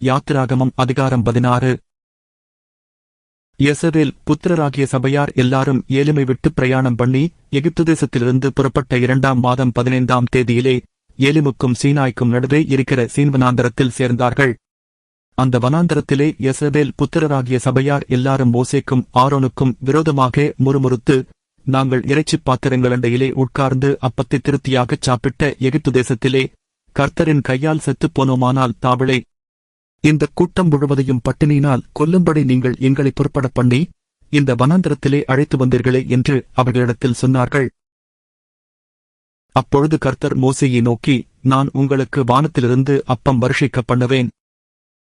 யாத்திராகமம் அதிகாரம் பதினாறு. யெசவேல் புத்திரராகிய சபையார் எல்லாரும் ஏழுமை விட்டு பிரயாணம் பண்ணி எகிப்து தேசத்திலிருந்து புறப்பட்ட இரண்டாம் மாதம் பதினைந்தாம் தேதியிலே ஏலிமுக்கும் சீனாய்க்கும் நடுவே இருக்கிற சீன் வனாந்தரத்தில் சேர்ந்தார்கள். அந்த வனாந்தரத்திலே யெசவேல் புத்திரராகிய சபையார் எல்லாரும் மோசேக்கும் ஆரோனுக்கும் விரோதமாக முறுமுறுத்து நாங்கள் இறைச்சிப் பாத்திரங்களண்டையிலே உட்கார்ந்து அப்பத்தை திருப்தியாகச் சாப்பிட்ட எகிப்து தேசத்திலே கர்த்தரின் கையால் செத்துப் போனோமானால் தாவளே இந்த கூட்டம் முழுவதையும் பட்டினியினால் கொல்லும்படி நீங்கள் எங்களை புறப்பட பண்ணி இந்த வனாந்திரத்திலே அழைத்து வந்தீர்களே என்று அவர்களிடத்தில் சொன்னார்கள். அப்பொழுது கர்த்தர் மோசையை நோக்கி நான் உங்களுக்கு வானத்திலிருந்து அப்பம் வருஷிக்க பண்ணுவேன்.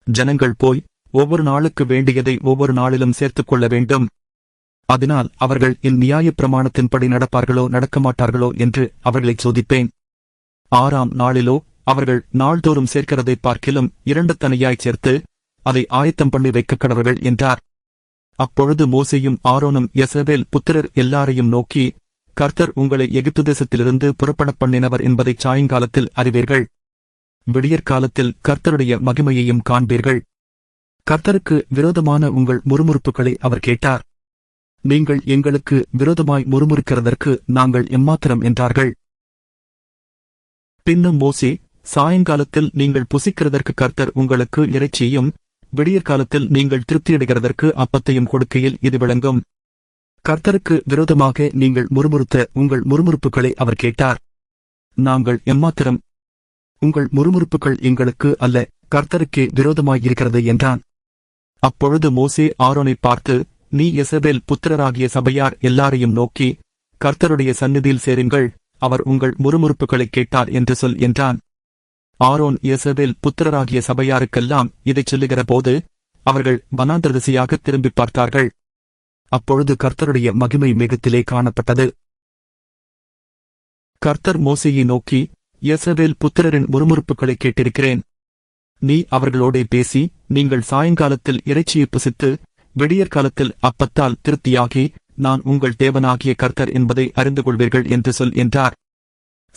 ஜனங்கள் போய் ஒவ்வொரு நாளுக்கு வேண்டியதை ஒவ்வொரு நாளிலும் சேர்த்துக் கொள்ள வேண்டும். அதனால் அவர்கள் என் நியாயப் பிரமாணத்தின்படி நடப்பார்களோ நடக்க மாட்டார்களோ என்று அவர்களை சோதிப்பேன். ஆறாம் நாளிலோ அவர்கள் நாள்தோறும் சேர்க்கிறதைப் பார்க்கிலும் இரண்டு தனியாய்ச் சேர்த்து அதை ஆயத்தம் பண்ணி வைக்கக் கடவர்கள் என்றார். அப்பொழுது மோசையும் ஆரோனும் யெசபேல் புத்திரர் எல்லாரையும் நோக்கி கர்த்தர் உங்களை எகிப்து தேசத்திலிருந்து புறப்படப் பண்ணினவர் என்பதை சாயங்காலத்தில் அறிவீர்கள். விடியற்காலத்தில் கர்த்தருடைய மகிமையையும் காண்பீர்கள். கர்த்தருக்கு விரோதமான உங்கள் முறுமுறுப்புகளை அவர் கேட்டார். நீங்கள் எங்களுக்கு விரோதமாய் முறுமுறுக்கிறதற்கு நாங்கள் எம்மாத்திரம் என்றார்கள். பின்னும் மோசே சாயங்காலத்தில் நீங்கள் புசிக்கிறதற்கு கர்த்தர் உங்களுக்கு இறைச்சியையும் விடியற்காலத்தில் நீங்கள் திருப்தியடைகிறதற்கு அப்பத்தையும் கொடுக்கையில் இது விளங்கும். கர்த்தருக்கு விரோதமாக நீங்கள் முறுமுறுத்த உங்கள் முறுமுறுப்புகளை அவர் கேட்டார். நாங்கள் எம்மாத்திரம்? உங்கள் முறுமுறுப்புகள் எங்களுக்கு அல்ல கர்த்தருக்கே விரோதமாயிருக்கிறது என்றான். அப்பொழுது மோசே ஆரோனை பார்த்து நீ எசபேல் புத்திரராகிய சபையார் எல்லாரையும் நோக்கி கர்த்தருடைய சந்நிதியில் சேருங்கள் அவர் உங்கள் முறுமுறுப்புகளைக் கேட்டார் என்று சொல் என்றான். ஆரோன் எசபேல் புத்திரராகிய சபையாருக்கெல்லாம் இதைச் சொல்லுகிற போது அவர்கள் வனாந்திரதிசையாக திரும்பி திரும்பிப் பார்த்தார்கள். அப்பொழுது கர்த்தருடைய மகிமை மேகத்திலே காணப்பட்டது. கர்த்தர் மோசையை நோக்கி யெசபேல் புத்திரரின் முறுமுறுப்புகளை கேட்டிருக்கிறேன். நீ அவர்களோடே பேசி நீங்கள் சாயங்காலத்தில் இறைச்சியை புசித்து விடியற்காலத்தில் அப்பத்தால் திருப்தியாகி நான் உங்கள் தேவனாகிய கர்த்தர் என்பதை அறிந்து கொள்வீர்கள் என்று சொல் என்றார்.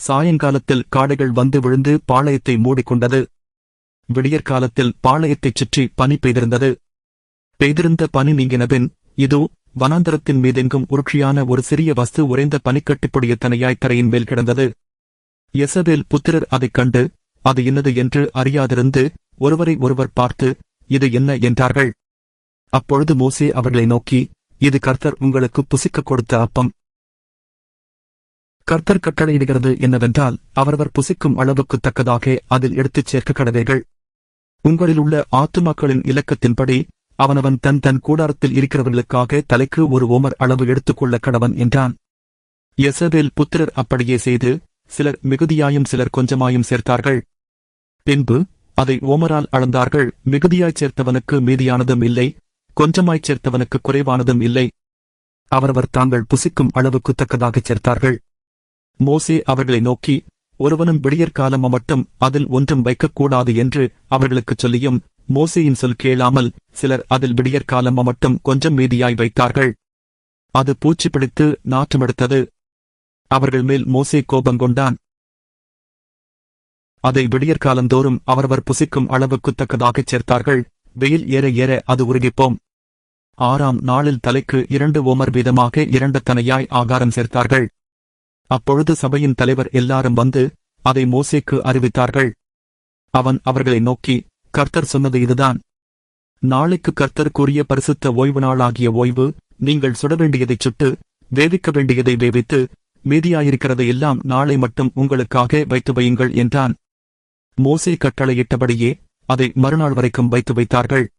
சாயங்காலத்தில் காடைகள் வந்து விழுந்து பாளையத்தை மூடிக்கொண்டது. விடியற்காலத்தில் பாளையத்தைச் சுற்றி பனி பெய்திருந்தது. பெய்திருந்த பனி நீங்கினபின் இதோ வனாந்தரத்தின் மீதெங்கும் உருட்சியான ஒரு சிறிய வஸ்து உறைந்த பனிக்கட்டிப்புடைய தனையாய் தரையின் மேல் கிடந்தது. எசபேல் புத்திரர் அதைக் கண்டு அது என்னது என்று அறியாதிருந்து ஒருவரை ஒருவர் பார்த்து இது என்ன? என்றார்கள். அப்பொழுது மோசே அவர்களை நோக்கி இது கர்த்தர் உங்களுக்கு புசிக்கக் கொடுத்த அப்பம். கர்த்தர் கட்டளையிடுகிறது என்னவென்றால் அவரவர் புசிக்கும் அளவுக்கு தக்கதாக அதில் எடுத்துச் சேர்க்க கடவைகள் உங்களில் உள்ள ஆத்துமாக்களின் இலக்கத்தின்படி அவனவன் தன் தன் கூடாரத்தில் இருக்கிறவர்களுக்காக தலைக்கு ஒரு ஓமர் அளவு எடுத்துக்கொள்ள கடவன் என்றான். எசபேல் புத்திரர் அப்படியே செய்து சிலர் மிகுதியாயும் சிலர் கொஞ்சமாயும் சேர்த்தார்கள். பின்பு அதை ஓமரால் அளந்தார்கள். மிகுதியாய்ச் சேர்த்தவனுக்கு மீதியானதும் இல்லை கொஞ்சமாய்ச் சேர்த்தவனுக்கு குறைவானதும் இல்லை. அவரவர் தாங்கள் புசிக்கும் அளவுக்கு தக்கதாகச் சேர்த்தார்கள். மோசே அவர்களை நோக்கி ஒருவனும் விடியற்காலம் மட்டும் அதில் ஒன்றும் வைக்கக்கூடாது என்று அவர்களுக்குச் சொல்லியும் மோசையின் சொல் கேளாமல் சிலர் அதில் விடியற்காலம் மட்டும் கொஞ்சம் மீதியாய் வைத்தார்கள். அது பூச்சி பிடித்து நாற்றமெடுத்தது அவர்கள் மேல் மோசே கோபங்கொண்டான் அதை விடியற்காலந்தோறும் அவரவர் புசிக்கும் அளவுக்குத் தக்கதாகச் சேர்த்தார்கள். வெயில் ஏற ஏற அது உருகிப்போம். ஆறாம் நாளில் தலைக்கு இரண்டு ஓமர் வீதமாக இரண்டு தனையாய் ஆகாரம் சேர்த்தார்கள். அப்பொழுது சபையின் தலைவர் எல்லாரும் வந்து அதை மோசேக்கு அறிவித்தார்கள். அவன் அவர்களை நோக்கி கர்த்தர் சொன்னது இதுதான். நாளைக்கு கர்த்தர் கூறிய பரிசுத்த ஓய்வு நாளாகிய ஓய்வு நீங்கள் சுட வேண்டியதைச் சுட்டு வேவிக்க வேண்டியதை வேவித்து மீதியாயிருக்கிறதை எல்லாம் நாளை மட்டும் உங்களுக்காக வைத்து வையுங்கள் என்றான். மோசே கட்டளையிட்டபடியே அதை மறுநாள் வரைக்கும் வைத்து வைத்தார்கள்.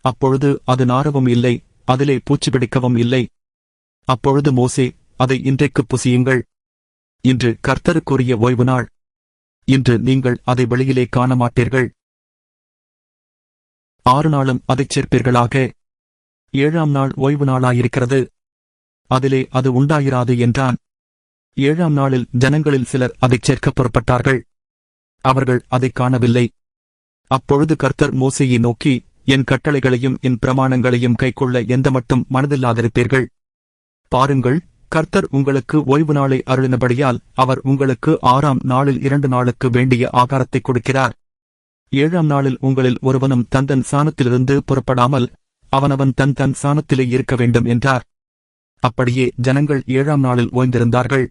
அப்பொழுது அது நாரவும் இல்லை அதிலே பூச்சி பிடிக்கவும் இல்லை. அப்பொழுது மோசே அதை இன்றைக்குப் புசியுங்கள். இன்று கர்த்தருக்குரிய ஓய்வு நாள். இன்று நீங்கள் அதை வெளியிலே காண மாட்டீர்கள் ஆறு நாளும் அதைச் சேர்ப்பீர்களாக. ஏழாம் நாள் ஓய்வு நாளாயிருக்கிறது. அதிலே அது உண்டாயிராது என்றான். ஏழாம் நாளில் ஜனங்களில் சிலர் அதைச் சேர்க்கப் புறப்பட்டார்கள். அவர்கள் அதைக் காணவில்லை. அப்பொழுது கர்த்தர் மோசையை நோக்கி என் கட்டளைகளையும் என் பிரமாணங்களையும் கைக்கொள்ள எந்த மட்டும் மனதில்லாதிருப்பீர்கள்? பாருங்கள் கர்த்தர் உங்களுக்கு ஓய்வு நாளை அருளினபடியால் அவர் உங்களுக்கு ஆறாம் நாளில் இரண்டு நாளுக்கு வேண்டிய ஆகாரத்தை கொடுக்கிறார். ஏழாம் நாளில் உங்களில் ஒருவனும் தந்தன் சாணத்திலிருந்து புறப்படாமல் அவனவன் தன் தன் சாணத்திலே இருக்க வேண்டும் என்றார். அப்படியே ஜனங்கள் ஏழாம் நாளில் ஓய்ந்திருந்தார்கள்.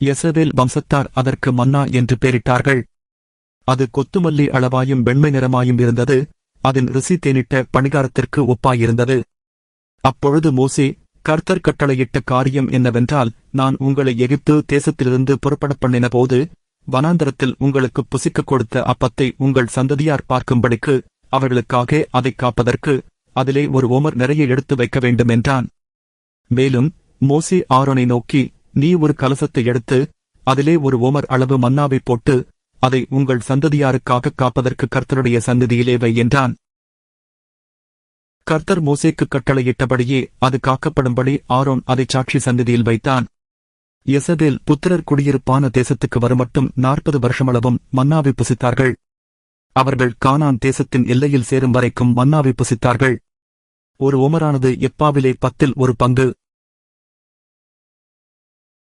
எசவேல் வம்சத்தார் அதற்கு மன்னா என்று பெயரிட்டார்கள். அது கொத்துமல்லி அளவாயும் வெண்மை நிறமாயும் இருந்தது. அதன் ருசி தேனிட்ட பணிகாரத்திற்கு ஒப்பாயிருந்தது. அப்பொழுது மோசே கர்த்தர் கட்டளையிட்ட காரியம் என்னவென்றால் நான் உங்களை எகிப்து தேசத்திலிருந்து புறப்படப் பண்ணின போது வனாந்தரத்தில் உங்களுக்கு புசிக்கக் கொடுத்த அப்பத்தை உங்கள் சந்ததியார் பார்க்கும்படிக்கு அவர்களுக்காக அதைக் காப்பதற்கு அதிலே ஒரு ஓமர் நிறைய எடுத்து வைக்க வேண்டும் என்றான். மேலும் மோசி ஆரோனை நோக்கி நீ ஒரு கலசத்தை எடுத்து அதிலே ஒரு ஓமர் அளவு மன்னாவை போட்டு அதை உங்கள் சந்ததியாருக்காக காப்பதற்கு கர்த்தருடைய சந்ததியிலே வை என்றான். கர்த்தர் மோசேக்கு கட்டளையிட்டபடியே அது காக்கப்படும்படி ஆரோன் அதை சாட்சி சந்ததியில் வைத்தான். யெசபேல் புத்திரர் குடியிருப்பான தேசத்துக்கு வருமட்டும் நாற்பது வருஷமளவும் மன்னாவை புசித்தார்கள். அவர்கள் கானான் தேசத்தின் எல்லையில் சேரும் வரைக்கும் மன்னாவை புசித்தார்கள். ஒரு உமரானது எப்பாவிலே பத்தில் ஒரு பங்கு.